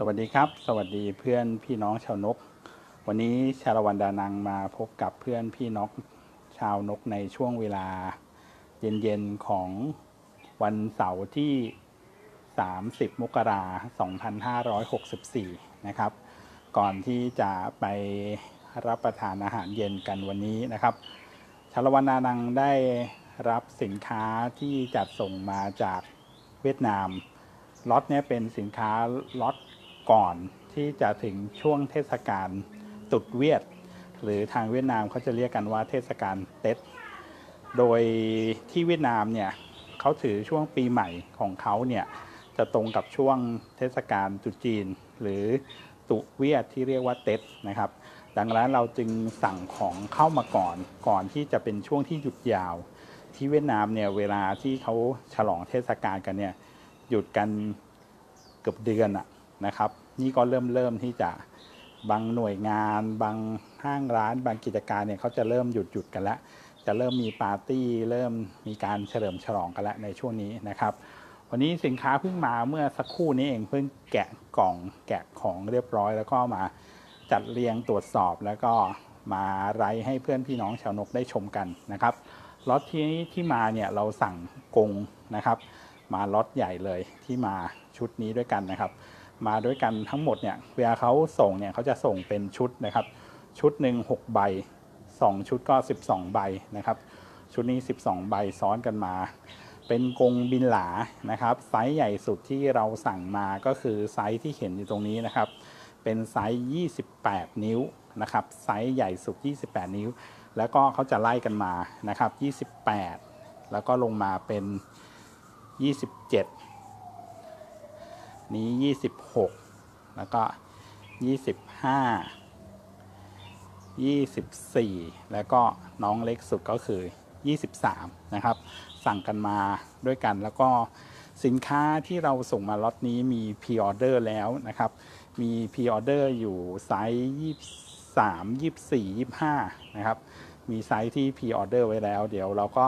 สวัสดีครับ สวัสดีเพื่อนพี่น้องชาวนก วันนี้ชาละวันดานังมาพบกับเพื่อนพี่น้องชาวนกในช่วงเวลา เย็นๆของวันเสาร์ที่ 30 มกราคม2564 นะครับ ก่อนที่จะไปรับประทานอาหารเย็นกันวันนี้นะครับชาละวันดานังได้รับสินค้าที่จัดส่งมาจากเวียดนามล็อตนี้เป็นสินค้าล็อต ก่อนที่จะถึงช่วงเทศกาลตรุษเวียด หรือทางเวียดนามเขาจะเรียกกันว่าเทศกาลเต็ดโดยที่เวียดนามเนี่ยเขาถือช่วงปีใหม่ของเขาเนี่ยจะตรงกับช่วงเทศกาลตรุษจีน หรือตุเวียดที่เรียกว่าเต็ดนะครับ ดังนั้นเราจึงสั่งของเข้ามาก่อนก่อนที่จะเป็นช่วงที่หยุดยาว ที่เวียดนามเนี่ยเวลาที่เขาฉลองเทศกาลกันเนี่ยหยุดกันเกือบเดือนอะ นะครับ นี่ก็เริ่มเริ่มที่จะบางหน่วยงาน บางห้างร้าน บางกิจการเนี่ยเขาจะเริ่มหยุดหยุดกันแล้วจะเริ่มมีปาร์ตี้ เริ่มมีการเฉลิมฉลองกันแล้วในช่วงนี้นะครับ วันนี้สินค้าเพิ่งมาเมื่อสักครู่นี้เองเพิ่งแกะกล่องแกะของเรียบร้อย แล้วก็มาจัดเรียงตรวจสอบแล้วก็มาไลฟ์ให้เพื่อนพี่น้องชาวนกได้ชมกันนะครับล็อตที่ที่มาเนี่ยเราสั่งกงนะครับ มาล็อตใหญ่เลยที่มาชุดนี้ด้วยกันนะครับ มาด้วยกันทั้งหมดเนี่ยเวลาเขาส่งเนี่ยเขาจะส่งเป็นชุดนะครับ ชุดหนึ่ง6ใบ 2 ชุดก็ 12 ใบนะครับ ชุดนี้ 12 ใบซ้อนกันมา เป็นกรงบินหลานะครับ ไซส์ใหญ่สุดที่เราสั่งมาก็คือไซส์ที่เห็นอยู่ตรงนี้นะครับ เป็นไซส์ 28 นิ้วนะครับ ไซส์ใหญ่สุด 28 นิ้ว แล้วก็เขาจะไล่กันมานะครับ 28 แล้วก็ลงมาเป็น 27 นี้ 26 แล้วก็ 25 24 แล้วก็น้องเล็กสุดก็คือ 23 นะครับ สั่งกันมาด้วยกันแล้วก็สินค้าที่เราส่งมาล็อตนี้มีพ r ออเดอร์แล้วนะครับ มีพ r ออเดอร์อยู่ไซส์23 24 25 นะครับ มีไซส์ที่พ r ออเดอร์ไว้แล้ว เดี๋ยวเราก็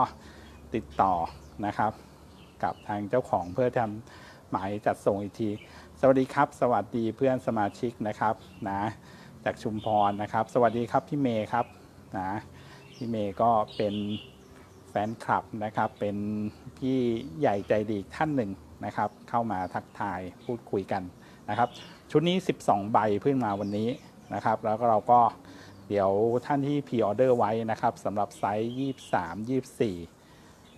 ติดต่อนะครับ กับทางเจ้าของเพื่อทำ หมายจัดส่งอีกที สวัสดีครับ สวัสดีเพื่อนสมาชิกนะครับนะจากชุมพรนะครับ สวัสดีครับพี่เมย์ครับนะพี่เมย์ก็เป็นแฟนคลับนะครับเป็นพี่ใหญ่ใจดีท่านหนึ่งนะครับ เข้ามาทักทายพูดคุยกันนะครับ ชุดนี้ 12 ใบเพิ่งมาวันนี้นะครับ แล้วก็เราก็เดี๋ยวท่านที่พ r ออเดอร์ไว้นะครับสำหรับไซส์ 23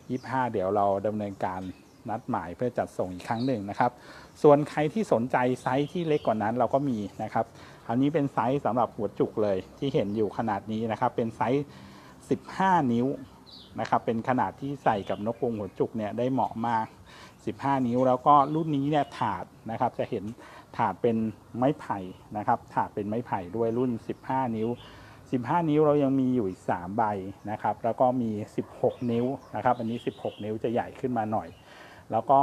24 25 เดี๋ยวเราดำเนินการ นัดหมายเพื่อจัดส่งอีกครั้งหนึ่งนะครับ ส่วนใครที่สนใจไซส์ที่เล็กกว่านั้นเราก็มีนะครับ อันนี้เป็นไซส์สำหรับหัวจุกเลยที่เห็นอยู่ขนาดนี้นะครับ เป็นไซส์ 15 นิ้วนะครับ เป็นขนาดที่ใส่กับนกกรงหัวจุกเนี่ยได้เหมาะมาก 15 นิ้วแล้วก็รุ่นนี้เนี่ยถาดนะครับจะเห็นถาดเป็นไม้ไผ่นะครับ ถาดเป็นไม้ไผ่ด้วยรุ่น 15 นิ้ว 15 นิ้วเรายังมีอยู่อีก 3 ใบนะครับ แล้วก็มี 16 นิ้วนะครับ อันนี้ 16 นิ้วจะใหญ่ขึ้นมาหน่อย แล้วก็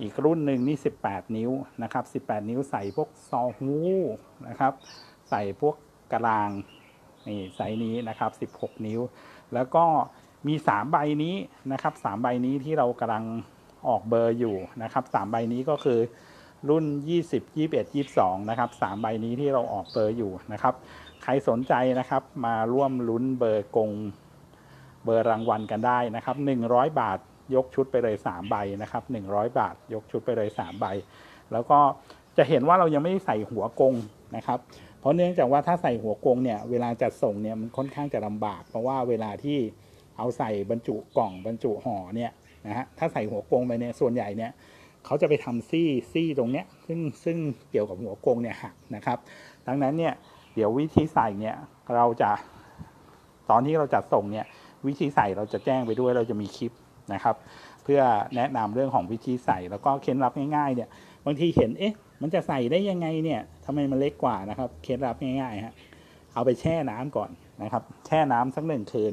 อีกรุ่นหนึ่งนี่ 18 นิ้วนะครับ 18 นิ้วใส่พวกซอฮูนะครับ ใส่พวกกระลางนี่ไซส์นี้นะครับ 16 นิ้ว แล้วก็มี 3 ใบนี้นะครับ 3 ใบนี้ที่เรากำลังออกเบอร์อยู่นะครับ 3 ใบนี้ก็คือรุ่น 20 21 22 นะครับ 3 ใบนี้ที่เราออกเบอร์อยู่นะครับ ใครสนใจนะครับมาร่วมลุ้นเบอร์กงเบอร์รางวัลกันได้นะครับ 100 บาท ยกชุดไปเลย3ใบนะครับ100 บาท ยกชุดไปเลย3ใบ แล้วก็จะเห็นว่าเรายังไม่ใส่หัวกงนะครับ เพราะเนื่องจากว่าถ้าใส่หัวกงเนี่ยเวลาจัดส่งเนี่ยมันค่อนข้างจะลำบาก เพราะว่าเวลาที่เอาใส่บรรจุกล่องบรรจุห่อเนี่ยนะฮะถ้าใส่หัวกงไปเนี่ยส่วนใหญ่เนี่ยเขาจะไปทำซี่ซี่ตรงเนี้ยซึ่งซึ่งเกี่ยวกับหัวกงเนี่ยหักนะครับ ดังนั้นเนี่ยเดี๋ยววิธีใส่เนี่ยเราจะตอนที่เราจัดส่งเนี่ยวิธีใส่เราจะแจ้งไปด้วยเราจะมีคลิป นะครับ เพื่อแนะนำเรื่องของวิธีใส่แล้วก็เคล็ดลับง่ายๆเนี่ยบางทีเห็นเอ๊ะมันจะใส่ได้ยังไงเนี่ยทำไมมันเล็กกว่านะครับเคล็ดลับง่ายๆฮะเอาไปแช่น้ำก่อนนะครับ แช่น้ำสักหนึ่งคืน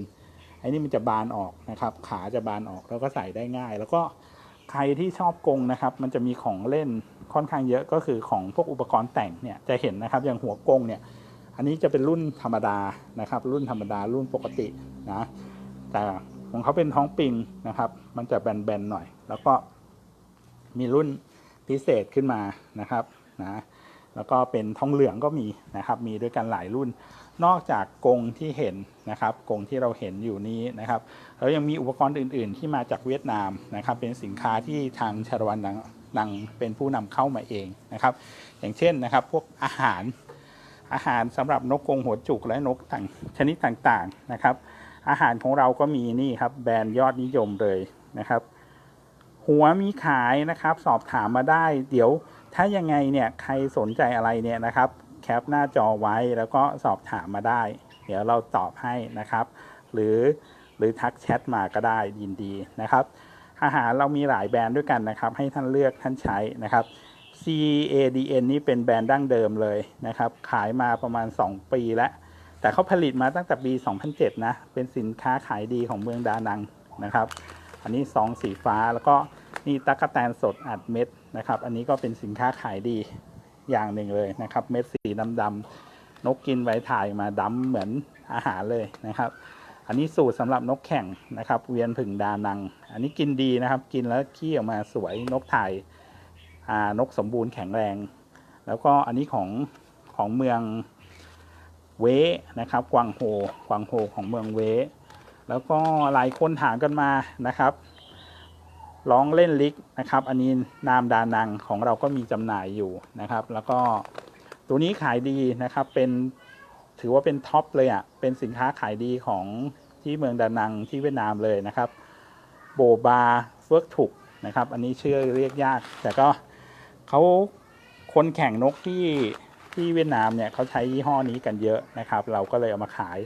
ไอ้นี่มันจะบานออกนะครับ ขาจะบานออกแล้วก็ใส่ได้ง่าย แล้วก็ใครที่ชอบกงนะครับ มันจะมีของเล่นค่อนข้างเยอะก็คือของพวกอุปกรณ์แต่งเนี่ยจะเห็นนะครับอย่างหัวกงเนี่ย อันนี้จะเป็นรุ่นธรรมดานะครับ รุ่นธรรมดารุ่นปกตินะแต่ ของเขาเป็นท้องปิงนะครับ มันจะแบนๆหน่อย แล้วก็มีรุ่นพิเศษขึ้นมานะครับนะแล้วก็เป็นทองเหลืองก็มีนะครับ มีด้วยกันหลายรุ่น นอกจากกรงที่เห็นนะครับกรงที่เราเห็นอยู่นี้นะครับแล้วยังมีอุปกรณ์อื่น ๆ ที่มาจากเวียดนามนะครับ เป็นสินค้าที่ทางชาลวันนังนังเป็นผู้นำเข้ามาเองนะครับ อย่างเช่นนะครับ พวกอาหารอาหารสำหรับนกกรงหัวจุกและนกต่างชนิดต่างๆนะครับ อาหารของเราก็มีนี่ครับ แบรนด์ยอดนิยมเลยนะครับ หัวมีขายนะครับ สอบถามมาได้ เดี๋ยวถ้ายังไงเนี่ยใครสนใจอะไรเนี่ยนะครับ แคปหน้าจอไว้แล้วก็สอบถามมาได้ เดี๋ยวเราตอบให้นะครับ หรือหรือทักแชทมาก็ได้ยินดีนะครับ อาหารเรามีหลายแบรนด์ด้วยกันนะครับ ให้ท่านเลือกท่านใช้นะครับ CADN นี่เป็นแบรนด์ดั้งเดิมเลยนะครับ ขายมาประมาณ 2 ปีแล้ว แต่เขาผลิตมาตั้งแต่ปี 2007 นะ เป็นสินค้าขายดีของเมืองดานังนะครับ อันนี้ซองสีฟ้าแล้วก็นี่ตั๊กแตนสดอัดเม็ดนะครับ อันนี้ก็เป็นสินค้าขายดีอย่างหนึ่งเลยนะครับ เม็ดสีดำๆนกกินไว้ถ่ายมาดำเหมือนอาหารเลยนะครับ อันนี้สูตรสำหรับนกแข่งนะครับ เวียนผึ่งดานัง อันนี้กินดีนะครับ กินแล้วขี้ออกมาสวยนกถ่ายนกสมบูรณ์แข็งแรง แล้วก็อันนี้ของของเมือง เวนะครับกวางโฮกวางโฮของเมืองเว แล้วก็หลายคนถามกันมานะครับร้องเล่นลิกนะครับ อันนี้นามดานังของเราก็มีจำหน่ายอยู่นะครับ แล้วก็ตัวนี้ขายดีนะครับเป็นถือว่าเป็นท็อปเลยอะ่ะเป็นสินค้าขายดีของที่เมืองดานังที่เวียดนามเลยนะครับ โบบาเฟิร์กถุกนะครับ อันนี้ชื่อเรียกยาก แต่ก็เขาคนแข่งนกที่ ที่เวียดนามเนี่ยเขาใช้ยี่ห้อนี้กันเยอะนะครับ เราก็เลยเอามาขาย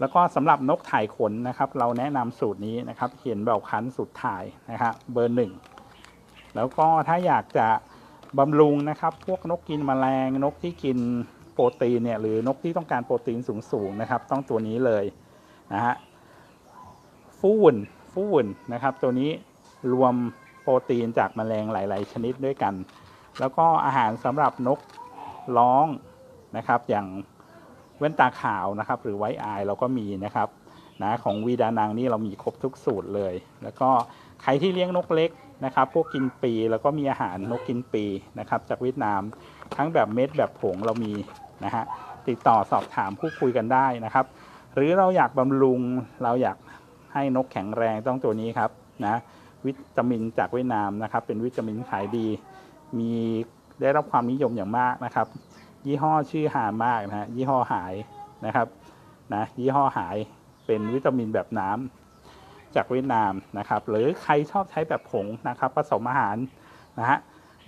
แล้วก็สำหรับนกถ่ายขนนะครับ เราแนะนำสูตรนี้นะครับเห็นแบบคันสูตรถ่ายนะครับเบอร์หนึ่งแล้วก็ถ้าอยากจะบำรุงนะครับ พวกนกกินแมลงนกที่กินโปรตีนเนี่ยหรือนกที่ต้องการโปรตีนสูงๆนะครับ ต้องตัวนี้เลยนะฮะฟู่นฟู่นนะครับ ตัวนี้รวมโปรตีนจากแมลงหลาย ๆ ชนิดด้วยกัน แล้วก็อาหารสำหรับนก ร้องนะครับ อย่างแว่นตาขาวนะครับ หรือไวท์อายเราก็มีนะครับนะของวีดานังนี่เรามีครบทุกสูตรเลย แล้วก็ใครที่เลี้ยงนกเล็กนะครับ พวกกินปีแล้วก็มีอาหารนกกินปีนะครับ จากเวียดนาม ทั้งแบบเม็ดแบบผงเรามีนะฮะติดต่อสอบถามพูดคุยกันได้นะครับ หรือเราอยากบำรุงเราอยากให้นกแข็งแรงต้องตัวนี้ครับนะวิตามินจากเวียดนามนะครับ เป็นวิตามินขายดี มี ได้รับความนิยมอย่างมากนะครับ ยี่ห้อชื่อหามากนะฮะยี่ห้อหายนะครับนะยี่ห้อหายเป็นวิตามินแบบน้ำจากเวียดนามนะครับ หรือใครชอบใช้แบบผงนะครับผสมอาหารนะฮะ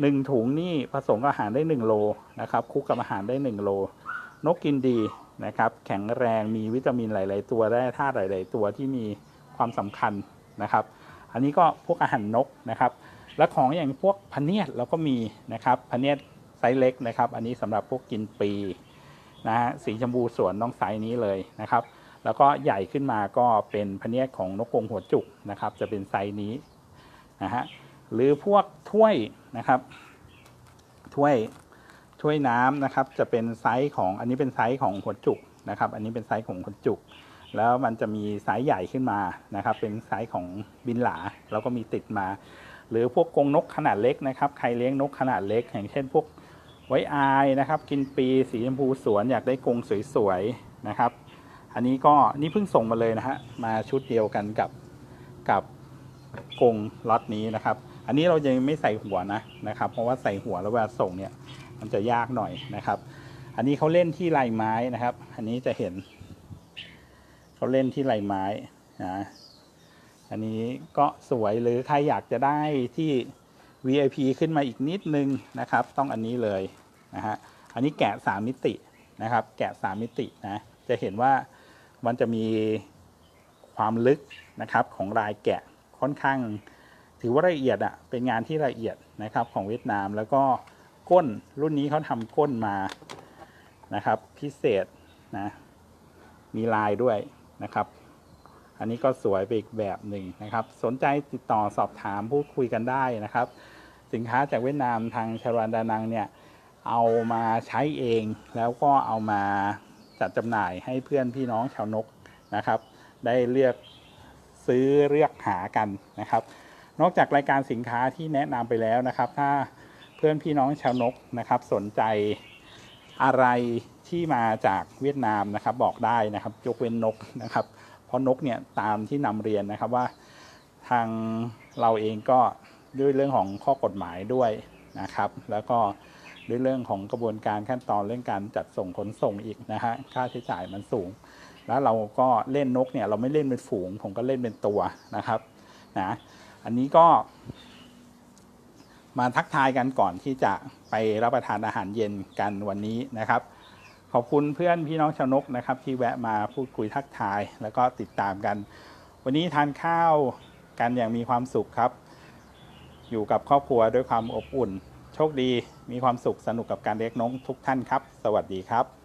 หนึ่งถุงนี่ผสมอาหารได้ 1 โลนะครับคุกกับอาหารได้ 1 โล นกกินดีนะครับ แข็งแรงมีวิตามินหลาย ๆ ตัวได้ธาตุหลาย ๆ ตัวที่มีความสำคัญนะครับ อันนี้ก็พวกอาหารนกนะครับ และของอย่างพวกพเนียดเราก็มีนะครับพเนียดไซส์เล็กนะครับ อันนี้สำหรับพวกกินปีนะฮะสีชมพูสวนต้องไซส์นี้เลยนะครับ แล้วก็ใหญ่ขึ้นมาก็เป็นพเนียดของนกกรงหัวจุกนะครับ จะเป็นไซส์นี้นะฮะหรือพวกถ้วยนะครับถ้วยถ้วยน้ำนะครับ จะเป็นไซส์ของอันนี้เป็นไซส์ของหัวจุกนะครับ อันนี้เป็นไซส์ของหัวจุก แล้วมันจะมีไซส์ใหญ่ขึ้นมานะครับ เป็นไซส์ของบินหลาแล้วก็มีติดมา หรือพวกกรงนกขนาดเล็กนะครับใครเลี้ยงนกขนาดเล็ก อย่างเช่นพวกไว้อายนะครับ กินปีสีชมพูสวนอยากได้กรงสวยๆนะครับ อันนี้ก็นี่เพิ่งส่งมาเลยนะฮะมาชุดเดียวกันกับกับกรงล็อตนี้นะครับ อันนี้เรายังไม่ใส่หัวนะนะครับ เพราะว่าใส่หัวแล้วเวลาส่งเนี่ยมันจะยากหน่อยนะครับ อันนี้เขาเล่นที่ลายไม้นะครับ อันนี้จะเห็นเขาเล่นที่ลายไม้นะ อันนี้ก็สวยหรือใครอยากจะได้ที่ VIP ขึ้นมาอีกนิดนึงนะครับ ต้องอันนี้เลยนะฮะอันนี้แกะสามมิตินะครับ แกะสามมิตินะจะเห็นว่ามันจะมีความลึกนะครับของลายแกะค่อนข้าง ถือว่าละเอียดอะเป็นงานที่ละเอียดนะครับของเวียดนามแล้วก็ก้นรุ่นนี้เขาทำก้นมานะครับ พิเศษนะมีลายด้วยนะครับ อันนี้ก็สวยไปอีกแบบหนึ่งนะครับ สนใจติดต่อสอบถามพูดคุยกันได้นะครับ สินค้าจากเวียดนามทางชารันดานังเนี่ยเอามาใช้เองแล้วก็เอามาจัดจำหน่ายให้เพื่อนพี่น้องชาวนกนะครับ ได้เลือกซื้อเลือกหากันนะครับ นอกจากรายการสินค้าที่แนะนำไปแล้วนะครับ ถ้าเพื่อนพี่น้องชาวนกนะครับ สนใจอะไรที่มาจากเวียดนามนะครับ บอกได้นะครับยกเว้นนกนะครับ เพราะนกเนี่ยตามที่นำเรียนนะครับว่าทางเราเองก็ด้วยเรื่องของข้อกฎหมายด้วยนะครับ แล้วก็ด้วยเรื่องของกระบวนการขั้นตอนเรื่องการจัดส่งขนส่งอีกนะฮะค่าใช้จ่ายมันสูง แล้วเราก็เล่นนกเนี่ยเราไม่เล่นเป็นฝูง ผมก็เล่นเป็นตัวนะครับนะอันนี้ก็มาทักทายกันก่อนที่จะไปรับประทานอาหารเย็นกันวันนี้นะครับ ขอบคุณเพื่อนพี่น้องชาวนกนะครับ ที่แวะมาพูดคุยทักทาย แล้วก็ติดตามกัน วันนี้ทานข้าวกันอย่างมีความสุขครับ อยู่กับครอบครัวด้วยความอบอุ่น โชคดีมีความสุขสนุกกับการเลี้ยงนกทุกท่านครับ สวัสดีครับ